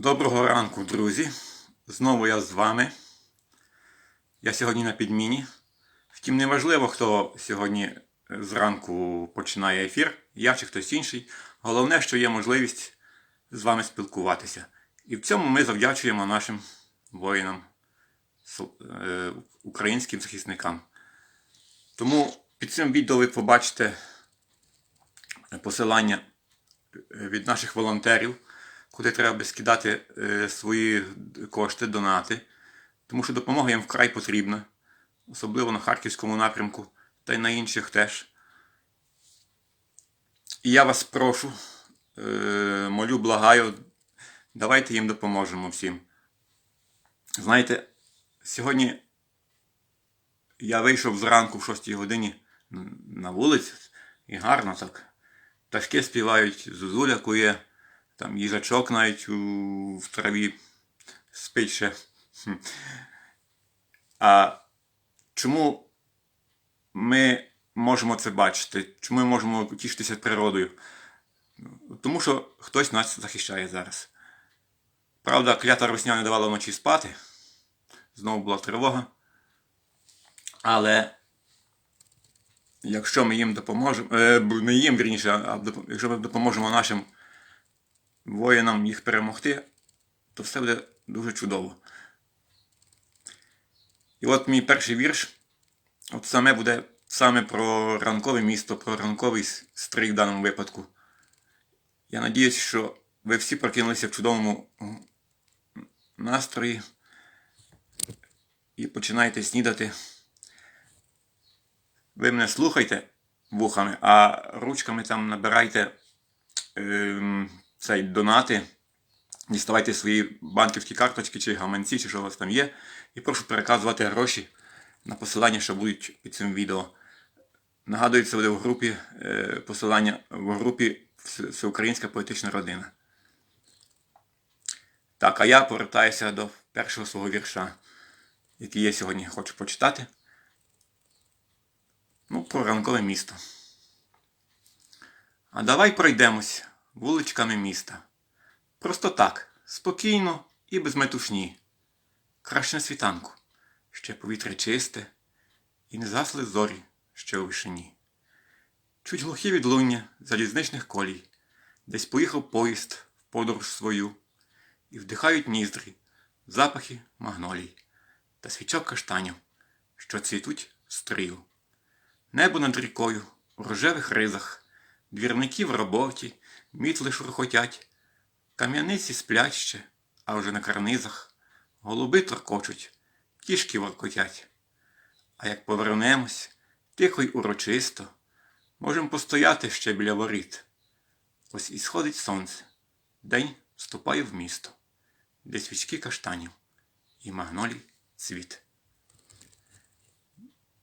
Доброго ранку, друзі. Знову я з вами. Я сьогодні на підміні. Втім, не важливо, хто сьогодні е, зранку починає ефір, я чи хтось інший. Головне, що є можливість з вами спілкуватися. І в цьому ми завдячуємо нашим воїнам, е, українським захисникам. Тому під цим відео ви побачите посилання е, від наших волонтерів, куди треба скидати е, свої кошти, донати, тому що допомога їм вкрай потрібна, особливо на харківському напрямку та й на інших теж. І я вас прошу, е, молю, благаю, давайте їм допоможемо всім. Знаєте, сьогодні я вийшов зранку в 6 годині на вулицю і гарно так. Пташки співають, зозуля кує, там їжачок навіть у, в траві спить ще. А чому ми можемо це бачити? Чому ми можемо тішитися природою? Тому що хтось нас захищає зараз. Правда, клята русня не давала вночі спати. Знову була тривога. Але якщо ми їм допоможемо, не їм вірніше, а якщо ми допоможемо нашим воїнам їх перемогти, то все буде дуже чудово. І от мій перший вірш, от саме буде саме про ранкове місто, про ранковий стрій в даному випадку. Я надіюсь, що ви всі прокинулися в чудовому настрої і починаєте снідати. Ви мене слухайте вухами, а ручками там набирайте ем, цей донати, діставайте свої банківські карточки чи гаманці, чи що у вас там є, і прошу переказувати гроші на посилання, що будуть під цим відео. Нагадую, це буде в групі е, посилання в групі Всеукраїнська поетична родина. Так, а я повертаюся до першого свого вірша, який я сьогодні хочу почитати. Ну, про ранкове місто. А давай пройдемось вуличками міста. Просто так, спокійно і без метушні. Краще на світанку, ще повітря чисте, і не засли зорі ще у вишині. Чуть глухі відлуння залізничних колій, десь поїхав поїзд в подорож свою, і вдихають ніздрі, запахи магнолій та свічок каштанів, що цвітуть в стрію. Небо над рікою, у рожевих ризах, двірники в роботі, мітли шурхотять, кам'яниці сплять ще, а вже на карнизах голуби торкочуть, кішки воркотять. А як повернемось, тихо й урочисто, можем постояти ще біля воріт. Ось і сходить сонце, день вступає в місто, де свічки каштанів і магнолій цвіт.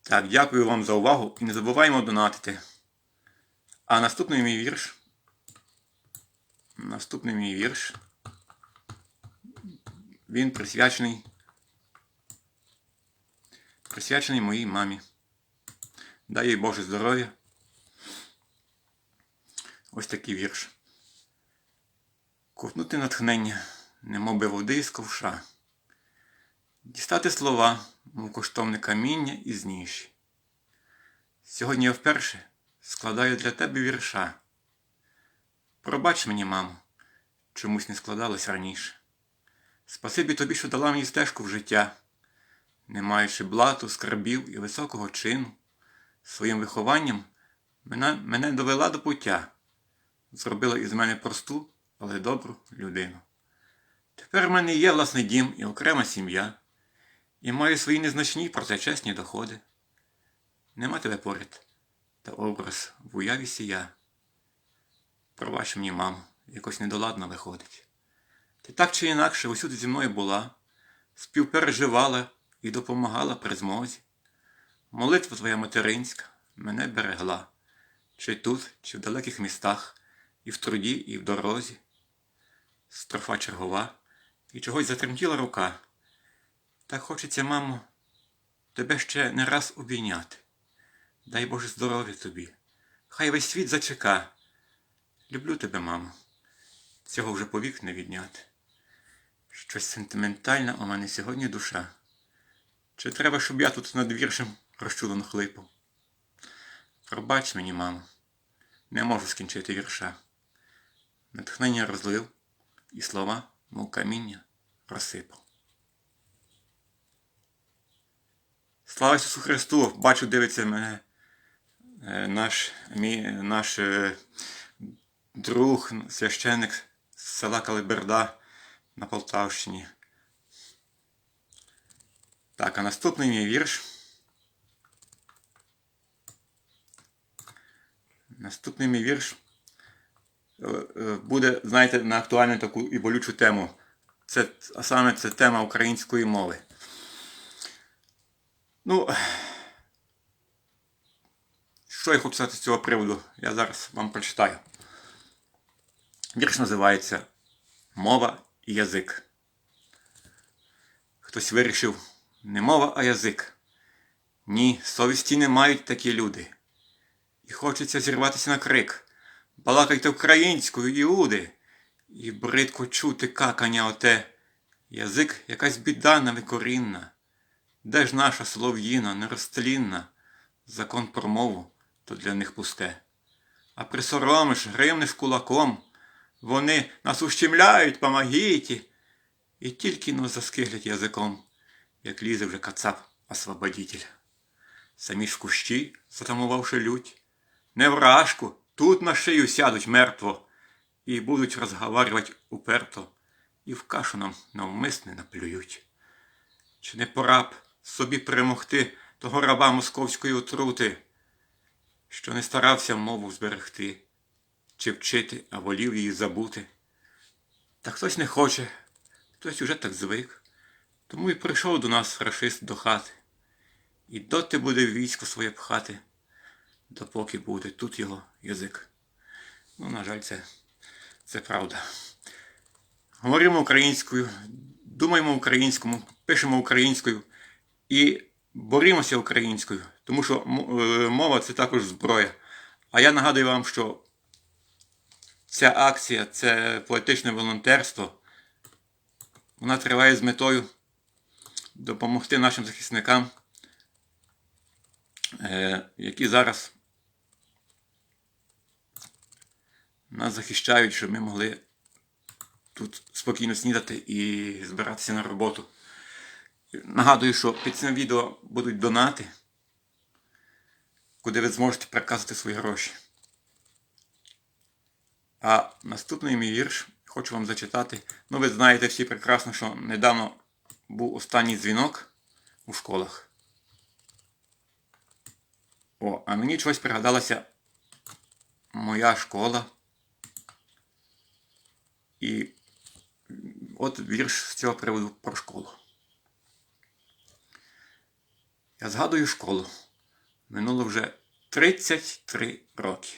Так, дякую вам за увагу і не забуваємо донатити. А наступний мій вірш. Наступний мій вірш. Він присвячений. Присвячений моїй мамі. Дай їй Боже здоров'я. Ось такий вірш. Ковтнути натхнення, немов би води з ковша. Дістати слова, мов коштовне каміння і зніші. Сьогодні я вперше складаю для тебе вірша. Пробач мені, мамо, чомусь не складалось раніше. Спасибі тобі, що дала мені стежку в життя, не маючи блату, скарбів і високого чину, своїм вихованням мене, мене довела до пуття, зробила із мене просту, але добру людину. Тепер в мене є власний дім і окрема сім'я, і маю свої незначні, проте чесні доходи. Нема тебе поряд, та образ в уяві сія. Пробач мені, мамо, якось недоладно виходить. Ти так чи інакше усюди зі мною була, співпереживала і допомагала при змозі. Молитва твоя материнська мене берегла, чи тут, чи в далеких містах, і в труді, і в дорозі. Строфа чергова, і чогось затремтіла рука. Так хочеться, мамо, тебе ще не раз обійняти. Дай Боже здоров'я тобі. Хай весь світ зачека. Люблю тебе, мамо. Цього вже повік не відняти. Щось сентиментальне у мене сьогодні душа. Чи треба, щоб я тут над віршем розчулено хлипав? Пробач мені, мамо, не можу скінчити вірша. Натхнення розлив і слова, мов каміння, розсипав. Слава Ісусу Христу! Бачу, дивиться мене е, наш, мій, наш е, друг, священник з села Калиберда на Полтавщині. Так, а наступний мій вірш. Наступний мій вірш е, е, буде, знаєте, на актуальну таку і болючу тему. Це, а саме це тема української мови. Ну, що я хочу сказати з цього приводу, я зараз вам прочитаю. Вірш називається Мова і язик. Хтось вирішив не мова, а язик. Ні, совісті не мають такі люди. І хочеться зірватися на крик. Балакайте українською, іуди, і бридко чути какання оте. Язик якась біда невикорінна. Де ж наша солов'їна нерозтлінна? Закон про мову то для них пусте. А присоромиш, гримнеш кулаком. Вони нас ущемляють, помогіть. І тільки но заскиглять язиком, як лізе вже кацап освободитель. Самі ж кущі, затамувавши лють, не вражку, тут на шию сядуть мертво, і будуть розговарювати уперто, і в кашу нам навмисне наплюють. Чи не пора б собі перемогти того раба московської отрути, що не старався мову зберегти, чи вчити, а волів її забути? Та хтось не хоче, хтось уже так звик, тому і прийшов до нас рашист до хати. І доти буде військо своє пхати, допоки буде тут його язик. Ну, на жаль, це, це правда. Говоримо українською, думаємо українському, пишемо українською і борімося українською, тому що е, мова це також зброя. А я нагадую вам, що ця акція, це поетичне волонтерство, вона триває з метою допомогти нашим захисникам, е, які зараз нас захищають, щоб ми могли тут спокійно снідати і збиратися на роботу. Нагадую, що під цим відео будуть донати, куди ви зможете переказати свої гроші. А наступний мій вірш хочу вам зачитати. Ну, ви знаєте всі прекрасно, що недавно був останній дзвінок у школах. О, а мені чогось пригадалася моя школа. І от вірш з цього приводу про школу. Я згадую школу. Минуло вже 33 роки.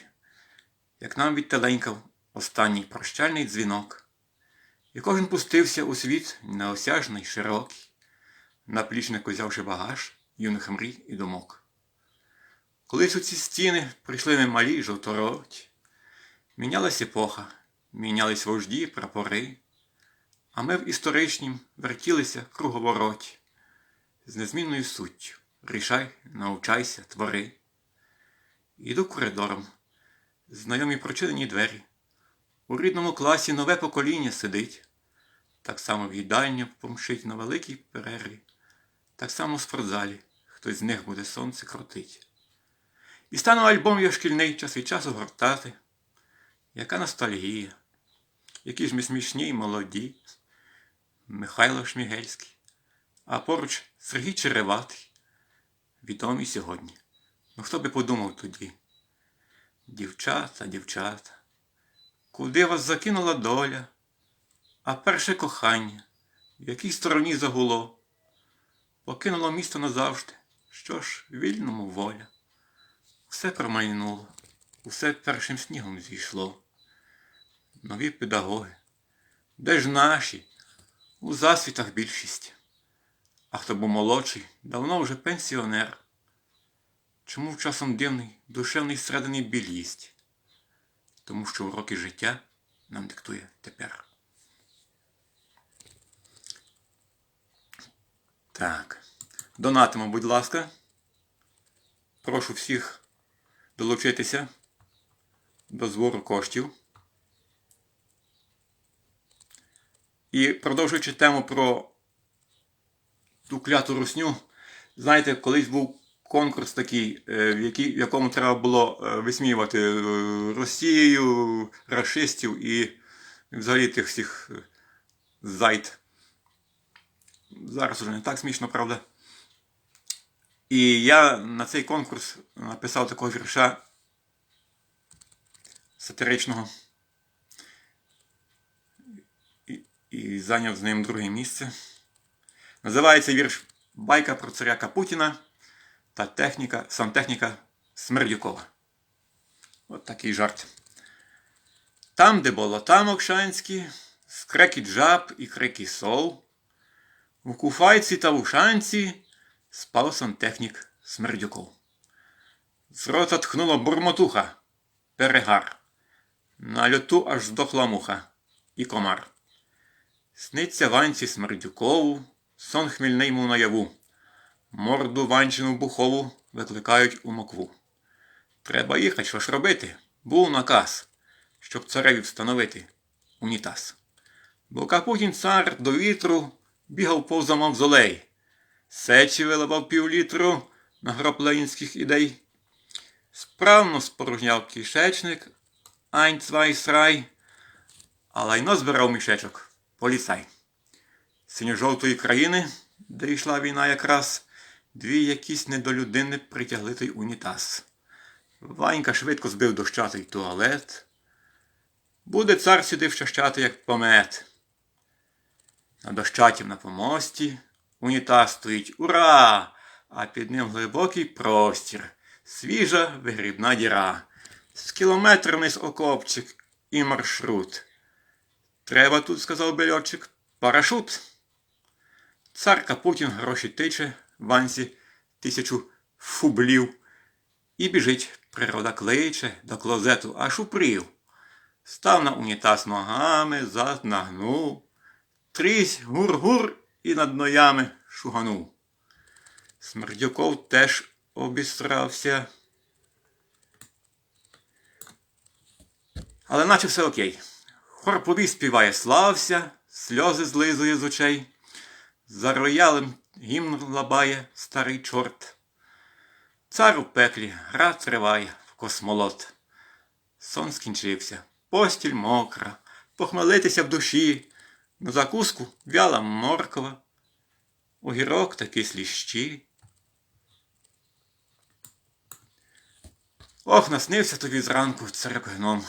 Як нам відтеленькав останній прощальний дзвінок, і кожен пустився у світ неосяжний, широкий, наплічник узявши багаж юних мрій і думок. Колись у ці стіни прийшли ми малі жовтороті, мінялась епоха, мінялись вожді, прапори, а ми в історичнім вертілися круговороті, з незмінною суттю. Рішай, навчайся, твори. Іду коридором, знайомі прочинені двері. У рідному класі нове покоління сидить, так само в їдальні помшить на великій перерві, так само в спортзалі хтось з них буде сонце крутить. І стану альбом я шкільний час від часу гортати. Яка ностальгія, які ж ми смішні й молоді, Михайло Шмігельський, а поруч Сергій Череватий відомі сьогодні. Ну хто би подумав тоді? Дівчата, дівчата, куди вас закинула доля, а перше кохання, в якій стороні загуло, покинуло місто назавжди, що ж, вільному воля. Все промайнуло, усе першим снігом зійшло. Нові педагоги, де ж наші? У засвітах більшість. А хто був молодший, давно вже пенсіонер. Чому часом дивний, душевний всередині біль їсть? Тому що уроки життя нам диктує тепер. Так. Донатимо, будь ласка. Прошу всіх долучитися до збору коштів. І продовжуючи тему про ту кляту русню, знаєте, колись був конкурс такий, е, в, якому треба було е, висміювати е, Росію, расистів і взагалі тих всіх зайд. Зараз уже не так смішно, правда. І я на цей конкурс написав такого вірша сатиричного і, і зайняв з ним друге місце. Називається вірш Байка про царяка Путіна та техніка, сантехніка Смердюкова. От такий жарт. Там, де болота мокшанські, скрекіт жаб і крики сов, у куфайці та ушанці спав сантехнік Смердюков. З рота тхнула бурмотуха, перегар. На льоту аж здохла муха і комар. Сниться Ванці Смердюкову, сон хмільний му наяву. Морду Ванчину бухову викликають у мокву. Треба їхати, що ж робити? Був наказ, щоб цареві встановити унітаз. Бо Капутін цар до вітру бігав повза мавзолей, сечі виливав півлітру на гроб ленінських ідей. Справно спорожняв кишечник, айн цвай срай, а лайно збирав мішечок поліцай. Синьо-жовтої країни, де йшла війна якраз, дві якісь недолюдини притягли той унітаз. Ванька швидко збив дощатий туалет. Буде цар сюди вщащати, як помет. На дощатів на помості унітаз стоїть ура! А під ним глибокий простір, свіжа вигрібна діра. З кілометр вниз окопчик і маршрут. Треба тут, сказав бельотчик, парашут. Царка Путін гроші тиче Ванці тисячу фублів. І біжить, природа кличе до клозету аж упрів. Став на унітаз ногами, зад нагнув. Трісь гур-гур і над ноями шуганув. Смердюков теж обістрався. Але наче все окей. Хор повій співає слався, сльози злизує з очей. За роялем гімн лабає старий чорт. Цар у пеклі гра триває в космолот. Сон скінчився, постіль мокра, похмелитися в душі, на закуску вяла моркова, огірок та кислі щі. Ох, наснився тобі зранку царик гном.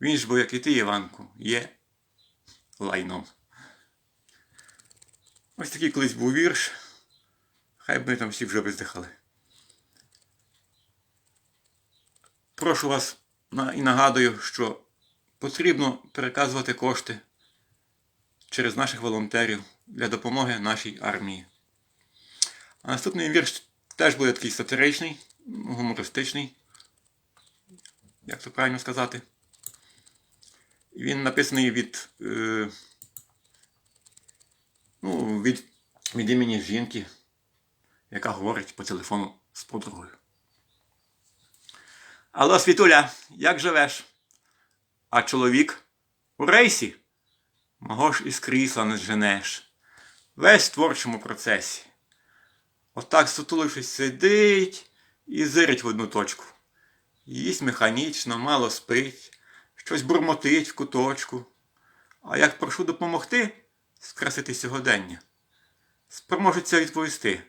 Він ж бо, як і ти, Іванку, є лайном. Ось такий колись був вірш. Хай б ми там всі вже виздихали. Прошу вас і нагадую, що потрібно переказувати кошти через наших волонтерів для допомоги нашій армії. А наступний вірш теж буде такий сатиричний, гумористичний, як це правильно сказати. Він написаний від, е, ну, від, від імені жінки, яка говорить по телефону з подругою. Алло, Світуля, як живеш? А чоловік у рейсі? Мого ж із крісла не зженеш. Весь в творчому процесі. Отак сутулившись сидить і зирить в одну точку. Їсть механічно, мало спить, щось бурмотить в куточку. А як прошу допомогти скрасити сьогодення, спроможеться відповісти.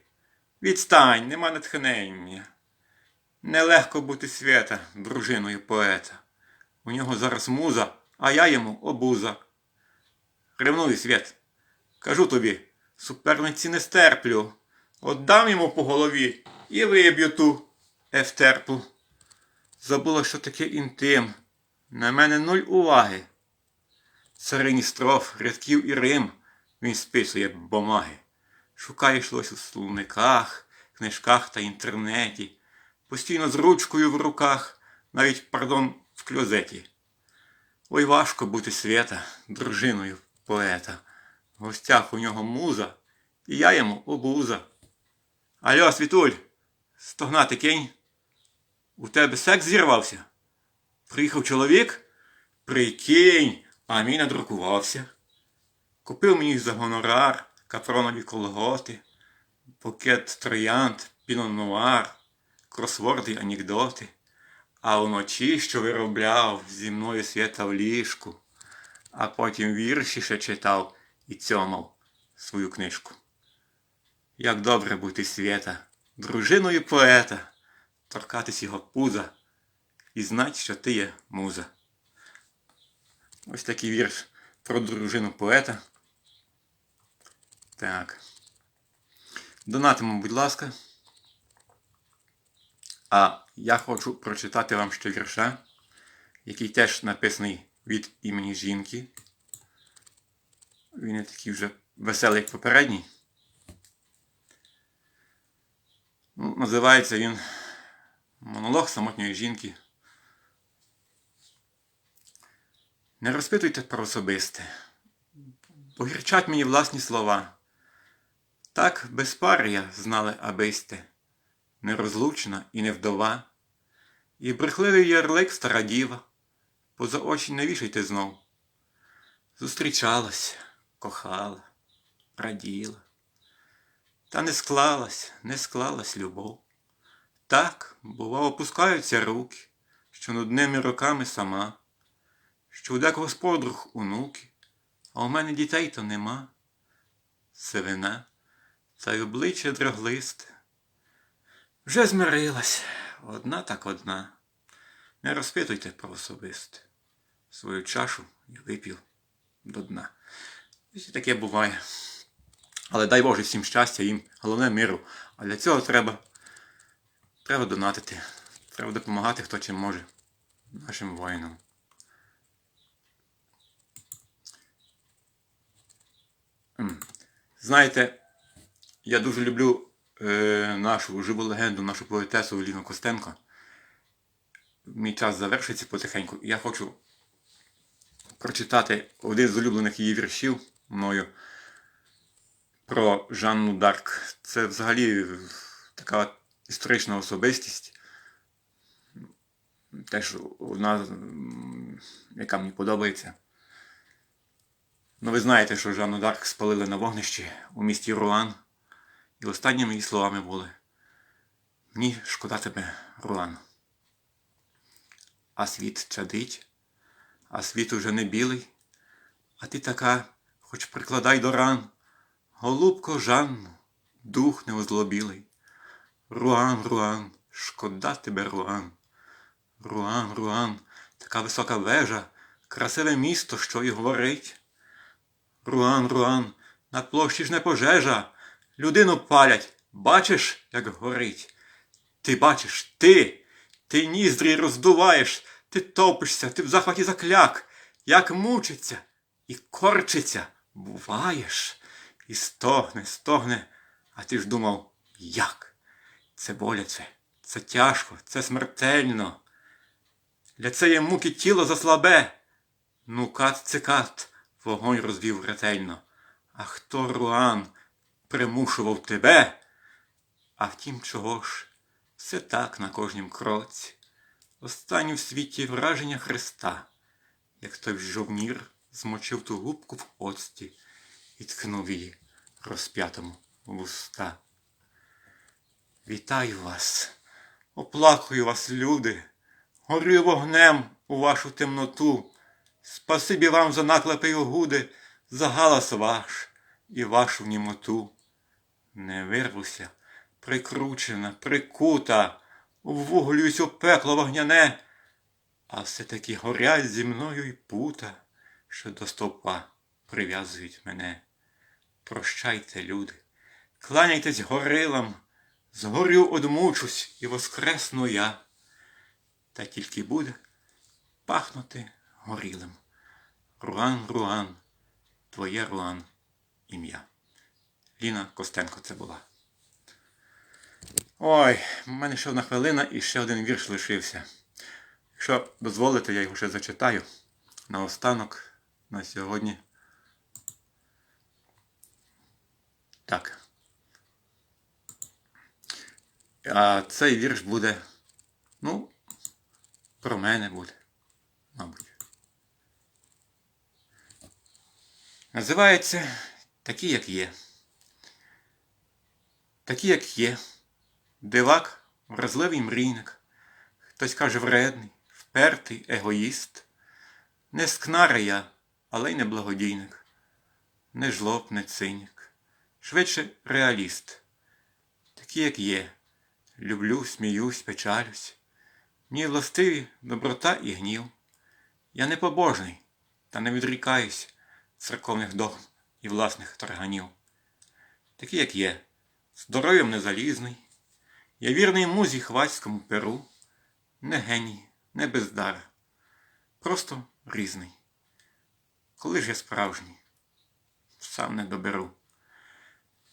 Відстань, нема натхнення. Нелегко бути свята дружиною поета. У нього зараз муза, а я йому обуза. Ревную свят. Кажу тобі, суперниці не стерплю. Отдам йому по голові і виб'ю ту ефтерпу. Забула, що таке інтим. На мене нуль уваги. Царині строф, рядків і рим він списує бумаги. Шукає щось у словниках, книжках та інтернеті. Постійно з ручкою в руках, навіть, пардон, в кльозеті. Ой, важко бути свята, дружиною поета. В гостях у нього муза і я йому обуза. Алло, Світуль, стогнати кинь. У тебе секс зірвався? Приїхав чоловік? Прикинь, а мій надрукувався. Купив мені за гонорар капронові колготи, букет троянд, пінонуар, кросворди, анекдоти. А вночі, що виробляв зі мною свята в ліжку, а потім вірші ще читав і цьомав свою книжку. Як добре бути свята, дружиною поета, торкатись його пуза і знать, що ти є муза. Ось такий вірш про дружину поета. Так. Донатимо, будь ласка. А я хочу прочитати вам ще вірша, який теж написаний від імені жінки. Він не такий вже веселий, як попередній. Ну, Називається він Монолог самотньої жінки. Не розпитуйте про особисте, погірчать мені власні слова. Так без пари я знали абисте, нерозлучна і не вдова, і брехливий ярлик стара діва, поза очі не вішайте знов. Зустрічалась, кохала, раділа, та не склалась, не склалась любов. Так, бува, опускаються руки, що над ними роками сама, що у декого з подруг онуки, а у мене дітей то нема. Сивина, та й обличчя драглисте. Вже змирилась, одна так одна. Не розпитуйте про особисте. Свою чашу я вип'ю до дна. І таке буває. Але дай Боже всім щастя, їм головне миру. А для цього треба, треба донатити. Треба допомагати, хто чим може нашим воїнам. Знаєте, я дуже люблю е, нашу живу легенду, нашу поетесу Ліну Костенко. Мій час завершується потихеньку. Я хочу прочитати один з улюблених її віршів мною про Жанну Дарк. Це взагалі така історична особистість. Теж одна, яка мені подобається. Ну, ви знаєте, що Жанну Дарк спалили на вогнищі у місті Руан. І останніми її словами були Мені шкода тебе, Руан. А світ чадить, а світ уже не білий, а ти така, хоч прикладай до ран, голубко Жанну, дух неозлобілий. Руан, Руан, шкода тебе, Руан. Руан, Руан, така висока вежа, красиве місто, що й говорить. Руан, Руан, на площі ж не пожежа. Людину палять, бачиш, як горить. Ти бачиш, ти, ти ніздрі роздуваєш, ти топишся, ти в захваті закляк, як мучиться і корчиться, буваєш, і стогне, стогне, а ти ж думав, як? Це боляче, це тяжко, це смертельно. Для цієї муки тіло заслабе. Ну, кат цикат, вогонь розвів ретельно. А хто Руан примушував тебе? А втім, чого ж, все так на кожнім кроці. Останні в світі враження Христа, як той жовнір змочив ту губку в оцті і ткнув її розп'ятому в уста. Вітаю вас, оплакую вас, люди, горю вогнем у вашу темноту. Спасибі вам за наклепи й огуди, за галас ваш і вашу німоту. Не вирвуся, прикручена, прикута, ввуглююсь у пекло вогняне, а все-таки горять зі мною й пута, що до стовпа прив'язують мене. Прощайте, люди, кланяйтесь горилам, згорю одмучусь і воскресну я. Та тільки буде пахнути горілим. Руан, Руан, твоє Руан ім'я. Ліна Костенко це була. Ой, в мене ще одна хвилина і ще один вірш лишився. Якщо дозволите, я його ще зачитаю. Наостанок на сьогодні. Так. А цей вірш буде, ну, про мене буде, мабуть. Називається Такі, як є. Такі, як є. Дивак, вразливий мрійник. Хтось каже вредний, впертий егоїст. Не скнара я, але й не благодійник. Не жлоб, не цинік. Швидше реаліст. Такі, як є. Люблю, сміюсь, печалюсь. Мені властиві доброта і гнів. Я не побожний, та не відрікаюсь церковних догм і власних тарганів. Такий, як є, здоров'ям не залізний, я вірний музі хвацькому перу, не геній, не бездар, просто різний. Коли ж я справжній, сам не доберу.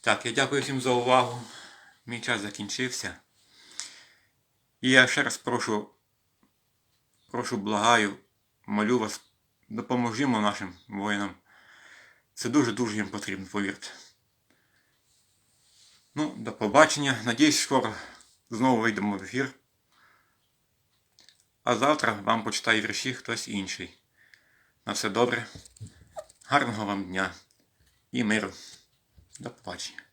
Так, я дякую всім за увагу. Мій час закінчився. І я ще раз прошу, прошу, благаю, молю вас, допоможімо нашим воїнам. Це дуже-дуже їм потрібно, повірте. Ну, до побачення. Надіюсь, скоро знову вийдемо в ефір. А завтра вам почитає вірші хтось інший. На все добре. Гарного вам дня і миру. До побачення.